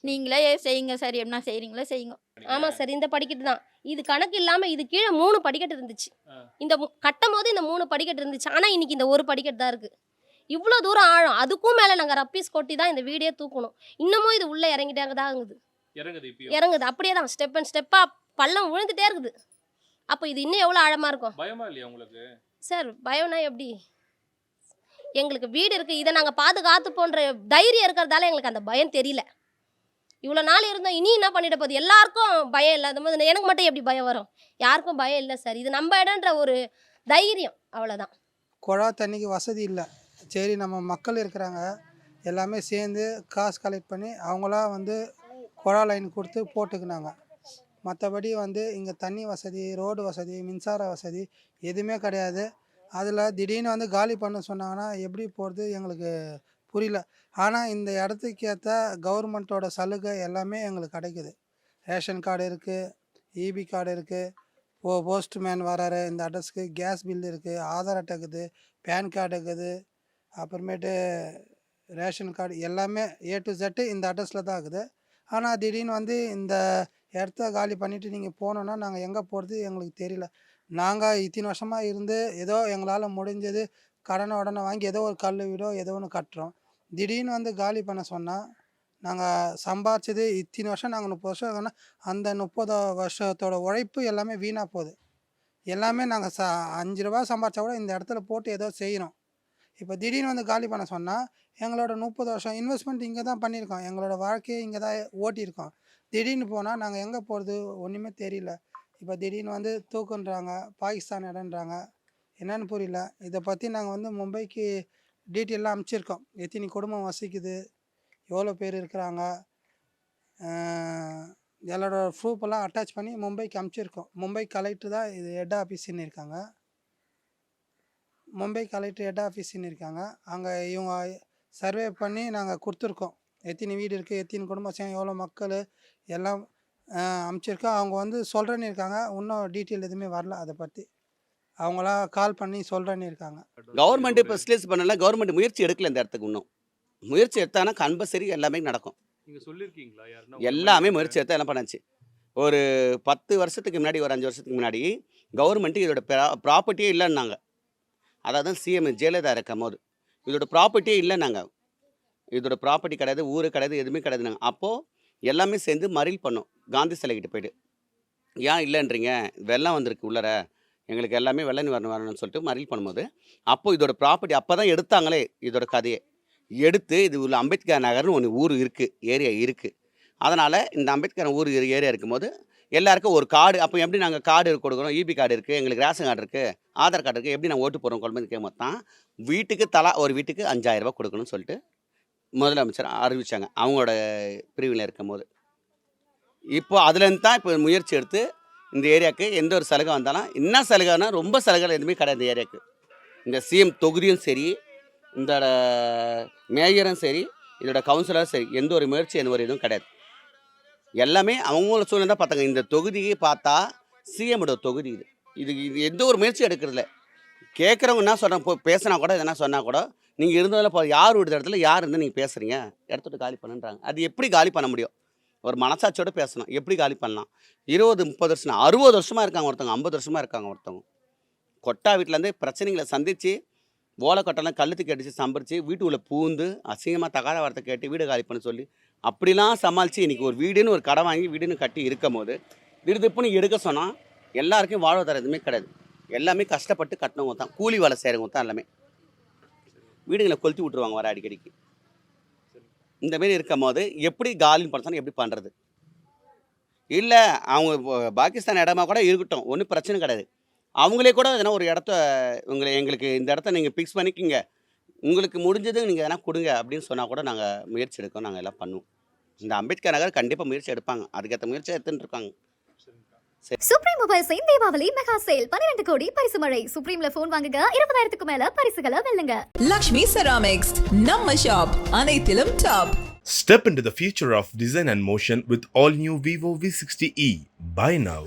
S6: நீங்களே செய்யுங்க சார். என்ன செய்கிறீங்களோ செய்யுங்க.
S4: ஆமாம் சார். இந்த படிக்கட்டு தான். இது கணக்கு இல்லாமல் இது கீழே மூணு படிக்கட்டு இருந்துச்சு. இந்த மு- கட்டும் போது இந்த மூணு படிக்கட்டு இருந்துச்சு. ஆனால் இன்னைக்கு இந்த ஒரு படிக்கட்டு தான் இருக்குது இவ்வளோ தூரம் ஆழம். அதுக்கும் மேலே நாங்கள் ரப்பீஸ் கொட்டி தான் இந்த வீடே தூக்கணும். இன்னமும் இது உள்ளே இறங்கிட்டாங்க தான் இருக்குது.
S8: இறங்குது
S4: இறங்குது. அப்படியே தான். ஸ்டெப் அண்ட் ஸ்டெப்பாக பள்ளம் விழுந்துட்டே இருக்குது. அப்போ இது இன்னும் எவ்வளோ ஆழமாக இருக்கும்?
S8: பயமா இல்லையா உங்களுக்கு?
S4: சார் பயம்னா எப்படி? எங்களுக்கு வீடு இருக்குது இதை நாங்கள் பாதுகாத்து போன்ற தைரியம் இருக்கிறதால எங்களுக்கு அந்த பயம் தெரியல. இவ்வளோ நாள் இருந்தோம் இனி என்ன பண்ணிட போகுது? எல்லாருக்கும் பயம் இல்லாத போது எனக்கு மட்டும் எப்படி பயம் வரும்? யாருக்கும் பயம் இல்லை சார் இது நம்ம இடம்ன்ற ஒரு தைரியம் அவ்வளோதான்
S12: குழா தண்ணிக்கு வசதி இல்லை. சரி நம்ம மக்கள் இருக்கிறாங்க. எல்லாமே சேர்ந்து காசு கலெக்ட் பண்ணி அவங்களா வந்து குழா லைன் கொடுத்து போட்டுக்கினாங்க. மற்றபடி வந்து இங்கே தண்ணி வசதி ரோடு வசதி மின்சார வசதி எதுவுமே கிடையாது. அதில் திடீர்னு வந்து காலி பண்ண சொன்னாங்கன்னா எப்படி போகிறது எங்களுக்கு புரியல. ஆனால் இந்த இடத்துக்கு ஏற்ற கவர்மெண்ட்டோட சலுகை எல்லாமே எங்களுக்கு கிடைக்குது. ரேஷன் கார்டு இருக்குது இபி கார்டு இருக்குது போ போஸ்ட்மேன் வராரு இந்த அட்ரஸ்க்கு கேஸ் பில் இருக்குது ஆதார் அட்டை இருக்குது பேன் கார்டு இருக்குது அப்புறமேட்டு ரேஷன் கார்டு எல்லாமே ஏ டு ஜெட்டு இந்த அட்ரஸில் தான் இருக்குது. ஆனால் திடீர்னு வந்து இந்த இடத்த காலி பண்ணிவிட்டு நீங்கள் போனோன்னா நாங்கள் எங்கே போகிறது எங்களுக்கு தெரியல. நாங்கள் இத்தனை வருஷமாக இருந்து ஏதோ எங்களால் முடிஞ்சது கடனை உடனே வாங்கி ஏதோ ஒரு கல் வீடோ ஏதோ ஒன்று கட்டுறோம். திடீர்னு வந்து காலி பண்ண சொன்னால் நாங்கள் சம்பாரிச்சது இத்தனை வருஷம் நாங்கள் முப்பது வருஷம் இருக்கோன்னா அந்த முப்பது வருஷத்தோட உழைப்பு எல்லாமே வீணாக போகுது. எல்லாமே நாங்கள் ச அஞ்சு ரூபா சம்பாரிச்சா கூட இந்த இடத்துல போட்டு ஏதோ செய்கிறோம் இப்போ திடீர்னு வந்து காலி பண்ண சொன்னால் எங்களோட முப்பது வருஷம் இன்வெஸ்ட்மெண்ட் இங்கே தான் பண்ணியிருக்கோம். எங்களோட வாழ்க்கையை இங்கே தான் ஓட்டியிருக்கோம். திடீர்னு போனால் நாங்கள் எங்கே போகிறது ஒன்றுமே தெரியல. இப்போ திடீர்னு வந்து தூக்குன்றாங்க பாகிஸ்தான் இடன்றாங்க என்னன்னு புரியல. இதை பற்றி நாங்கள் வந்து மும்பைக்கு டீட்டெயிலாக அனுப்பிச்சிருக்கோம். எத்தனை குடும்பம் வசிக்குது? எவ்வளோ பேர் இருக்கிறாங்க? ஆஹ் எல்லாரோட ப்ரூஃப் எல்லாம் அட்டாச் பண்ணி மும்பைக்கு அனுப்பிச்சிருக்கோம். மும்பை கலெக்டர் தான் இது ஹெட் ஆஃபீஸ்ன்னு இருக்காங்க. மும்பை கலெக்டர் ஹெட் ஆஃபீஸ்ன்னு இருக்காங்க. அங்கே இவங்க சர்வே பண்ணி நாங்கள் கொடுத்துருக்கோம். எத்தனை வீடு இருக்குது எத்தனை குடும்பம் எவ்வளோ மக்கள்? எல்லாம் அனுப்பிச்சிருக்கோம் அவங்க வந்து சொல்கிறேன்னு இருக்காங்க. இன்னும் டீட்டெயில் எதுவுமே வரல அதை பற்றி அவங்களா கால் பண்ணி சொல்கிறேன்னு இருக்காங்க.
S5: கவர்மெண்ட் இப்போ ஸ்டேஸ் பண்ணல. கவர்மெண்ட் முயற்சி எடுக்கல இந்த இடத்துக்கு இன்னும். முயற்சி எடுத்தாங்கன்னா கம்பல்சரி எல்லாமே நடக்கும்.
S8: நீங்க சொல்லிருக்கீங்களா யாருன்னா
S5: எல்லாமே முயற்சி எடுத்தா என்ன பண்ணாச்சு. ஒரு பத்து வருஷத்துக்கு முன்னாடி ஒரு அஞ்சு வருஷத்துக்கு முன்னாடி கவர்மெண்ட்டு இதோட ப்ராப்பர்ட்டியே இல்லைன்னாங்க. அதாவது சிஎம் ஜெயலலிதா இருக்கும் போது. இதோட ப்ராப்பர்ட்டியே இல்லைன்னாங்க. இதோட ப்ராப்பர்ட்டி கிடையாது ஊர் கிடையாது எதுவுமே கிடையாதுனாங்க அப்போது எல்லாமே சேர்ந்து மறியல் பண்ணோம். காந்தி சிலைக்கிட்ட போயிட்டு. ஏன் இல்லைன்றீங்க? வெள்ளம் வந்திருக்கு உள்ளர. எங்களுக்கு எல்லாமே வெள்ள நிவாரணம் வரணும்னு சொல்லிட்டு மறியல் பண்ணும்போது அப்போ இதோட ப்ராப்பர்ட்டி அப்போ தான் எடுத்தாங்களே இதோட கதையை. எடுத்து இது உள்ள அம்பேத்கர் நகர்னு ஒன்று ஊர் இருக்குது ஏரியா இருக்குது அதனால் இந்த அம்பேத்கர் ஊர் ஏரியா இருக்கும்போது எல்லாருக்கும் ஒரு கார்டு அப்போ எப்படி நாங்கள் கார்டு கொடுக்குறோம் இபி கார்டு இருக்குது எங்களுக்கு ரேஷன் கார்டு இருக்குது ஆதார் கார்டு இருக்குது எப்படி நாங்கள் ஓட்டு போகிறோம் குழம்பு கேட்கும் தான் வீட்டுக்கு தலா ஒரு வீட்டுக்கு அஞ்சாயிரம் கொடுக்கணும்னு சொல்லிட்டு முதலமைச்சர் அறிவித்தாங்க அவங்களோட பிரிவில் இருக்கும்போது. இப்போ அதுலேருந்து தான் இப்போ முயற்சி எடுத்து இந்த ஏரியாவுக்கு எந்த ஒரு சலுகை வந்தாலும் என்ன சலுகைனா ரொம்ப சலுகை எதுவுமே கிடையாது இந்த ஏரியாவுக்கு. இந்த சிஎம் தொகுதியும் சரி இந்த மேயரும் சரி இதோட கவுன்சிலரும் சரி எந்த ஒரு முயற்சி எந்த ஒரு இதுவும் கிடையாது. எல்லாமே அவங்களோட சூழ்நிலை தான் பார்த்தாங்க. இந்த தொகுதியை பார்த்தா சிஎம்மோட தொகுதி இது. இது இது எந்த ஒரு முயற்சி எடுக்கிறதில்ல. கேட்குறவங்க என்ன சொல்கிறாங்க இப்போ பேசினா கூட எதனா சொன்னால் கூட நீங்கள் இருந்ததில் இப்போ யார் விடுற இடத்துல யார் இருந்து நீங்கள் பேசுகிறீங்க இடத்திட்ட காலி பண்ணுன்றாங்க. அது எப்படி காலி பண்ண முடியும்? ஒரு மனசாட்சியோடு பேசணும். எப்படி காலி பண்ணலாம்? இருபது முப்பது வருஷம் அறுபது வருஷமாக இருக்காங்க ஒருத்தவங்க ஐம்பது வருஷமாக இருக்காங்க ஒருத்தவங்க. கொட்டா வீட்டிலேருந்து பிரச்சனைகளை சந்தித்து ஓலை கொட்டெல்லாம் கழுத்துக்கு அடித்து சம்பரித்து வீட்டுக்குள்ளே பூந்து அசிங்கமாக தகாத வார்த்தை கேட்டு வீடு காலி பண்ண சொல்லி அப்படிலாம் சமாளித்து இன்றைக்கி ஒரு வீடுன்னு ஒரு கடை வாங்கி வீடுன்னு கட்டி இருக்கும் போது திடுதிப்புன்னு எடுக்க சொன்னால் எல்லாருக்கும் வாழ்வாதாரம் எதுவுமே கிடையாது. எல்லாமே கஷ்டப்பட்டு கட்டினவங்க தான். கூலி வேலை செய்கிறவங்க தான் எல்லாமே. வீடுகளை கொளுத்தி விட்ருவாங்க வர அடிக்கடிக்கு. இந்த மாரி இருக்கும் போது எப்படி காலின்னு பண்ண எப்படி பண்ணுறது இல்லை அவங்க பாகிஸ்தான் இடமா கூட இருக்கட்டும். ஒன்றும் பிரச்சனை கிடையாது. அவங்களே கூட எதனா ஒரு இடத்த உங்களை எங்களுக்கு இந்த இடத்த நீங்கள் ஃபிக்ஸ் பண்ணிக்கிங்க. உங்களுக்கு முடிஞ்சது நீங்கள் எதனா கொடுங்க அப்படின்னு சொன்னால் கூட நாங்கள் முயற்சி எடுக்கோம் நாங்கள் எல்லாம் பண்ணுவோம். இந்த அம்பேத்கர் நகர் கண்டிப்பாக முயற்சி எடுப்பாங்க. அதுக்கேற்ற முயற்சி எடுத்துகிட்டு இருக்காங்க.
S1: சுப்ரீம் மொபைல்ஸின் தீபாவளி மெகா சேல் பன்னிரண்டு கோடி பரிசு மழை சுப்ரீம்ல போன் வாங்குங்க இருபதாயிரத்துக்கு மேல பரிசுகளை வெல்லுங்க
S2: லக்ஷ்மி செராமிக்ஸ் நம்ம ஷாப் அனைத்திலும் top
S3: Step into the future of design and motion with all new Vivo V60e. Buy now.